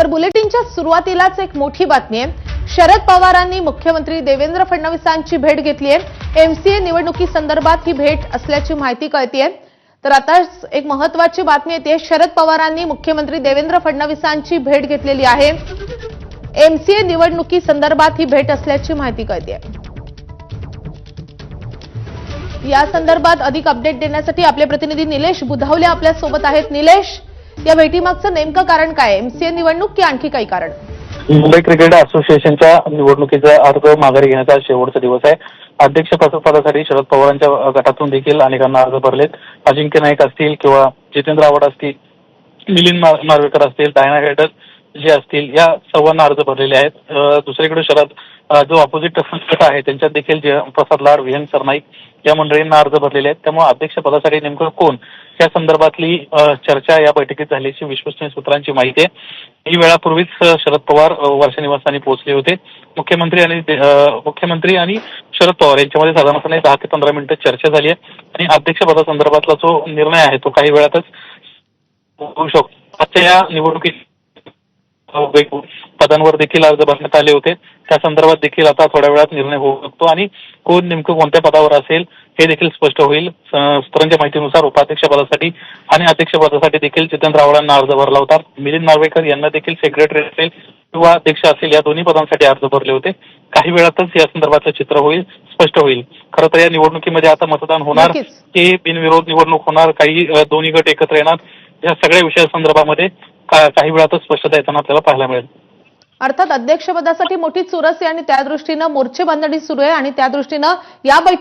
तर बुलेटिनच्या सुरुवातीलाच एक मोठी बातमी आहे. शरद पवारांनी मुख्यमंत्री देवेंद्र फडणवीसांची भेट घेतली आहे. एमसीए निवडणुकी संदर्भात ही भेट असल्याची माहिती कळतीये. तर आता एक महत्वाची बातमी येते. शरद पवारांनी मुख्यमंत्री देवेंद्र फडणवीसांची भेट घेतलेली आहे. एमसीए निवडणुकी संदर्भात ही भेट असल्याची माहिती कळते या संदर्भात अधिक अपडेट देण्यासाठी आपले प्रतिनिधी निलेश बुधावले आपल्यासोबत आहेत. निलेश या भेटीमागचं नेमकं कारण काय? एमसीए निवडणूक की आणखी काही कारण? मुंबई क्रिकेट असोसिएशनच्या निवडणुकीचा अर्ज माघारी घेण्याचा शेवटचा दिवस आहे. अध्यक्ष पदासाठी शरद पवारांच्या गटातून देखील अनेकांना अर्ज भरलेत. अजिंक्य नाईक असतील किंवा जितेंद्र आव्हाड असतील मिलिंद मारवेकर असतील डायना हेडर जे असतील या सर्वांना अर्ज भरलेले आहेत. दुसरीकडे शरद जो ऑपोजिट गट आहे त्यांच्यात देखील प्रसाद लाड विहंग सरनाईक या मंडळींना अर्ज भरलेले आहेत. त्यामुळे अध्यक्ष पदासाठी नेमकं कोण? या संदर्भातली चर्चा या बैठकीत झाल्याची विश्वसनीय सूत्रांची माहिती आहे. काही वेळापूर्वीच शरद पवार वर्ष वर्षा निवासस्थानी पोहोचले होते. मुख्यमंत्री आणि मुख्यमंत्री आणि शरद पवार यांच्यामध्ये साधारणपणे दहा ते पंधरा मिनिटं चर्चा झाली आहे. आणि अध्यक्ष पदासंदर्भातला जो निर्णय आहे तो काही वेळातच होऊ शकतो. आजच्या या निवडणुकीत पदांवर देखील अर्ज भरण्यात आले होते. त्या संदर्भात देखील आता थोड्या वेळात निर्णय होऊ शकतो आणि कोण नेमकं कोणत्या पदावर असेल हे देखील स्पष्ट होईल. सूत्रांच्या माहितीनुसार उपाध्यक्ष पदासाठी आणि अध्यक्ष पदासाठी देखील जितेंद्र आव्हाडांना अर्ज भरला होता. मिलिंद नार्वेकर यांना देखील सेक्रेटरी असेल किंवा अध्यक्ष असेल या दोन्ही पदांसाठी अर्ज भरले होते. काही वेळातच या संदर्भातलं चित्र होईल स्पष्ट होईल. खरं तर या निवडणुकीमध्ये आता मतदान होणार. की बिनविरोध निवडणूक होणार. काही दोन्ही गट एकत्र येणार. या सगळ्या विषयासंदर्भामध्ये काही वेळातच स्पष्टता येताना आपल्याला पाहायला मिळेल. अर्थात अध्यक्षपदासाठी मोठी चुरस आहे आणि त्या दृष्टीनं मोर्चे बांधणी सुरू आहे आणि त्या दृष्टीनं या बैठक